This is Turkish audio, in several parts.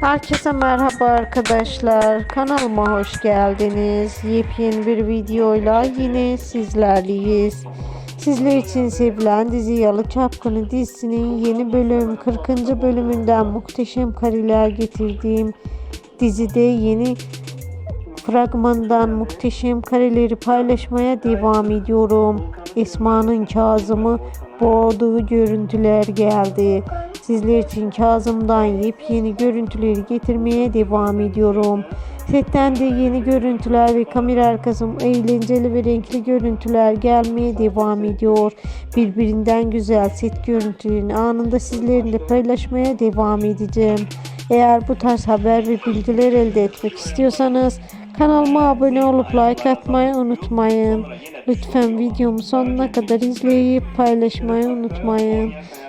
Herkese merhaba arkadaşlar. Kanalıma hoş geldiniz. Yepyeni bir videoyla yine sizlerleyiz. Sizler için sevilen dizi Yalı Çapkını dizisinin yeni bölüm 40. bölümünden muhteşem kareler getirdiğim dizide yeni fragmandan muhteşem kareleri paylaşmaya devam ediyorum. Esma'nın Kazım'ı boğduğu görüntüler geldi. Sizler için Kazım'dan yepyeni görüntüleri getirmeye devam ediyorum. Setten de yeni görüntüler ve kamera arkası eğlenceli ve renkli görüntüler gelmeye devam ediyor. Birbirinden güzel set görüntülerini anında sizlerle paylaşmaya devam edeceğim. Eğer bu tarz haber ve bilgiler elde etmek istiyorsanız Kanalıma abone olup like atmayı unutmayın. Lütfen videomu sonuna kadar izleyip paylaşmayı unutmayın.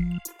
you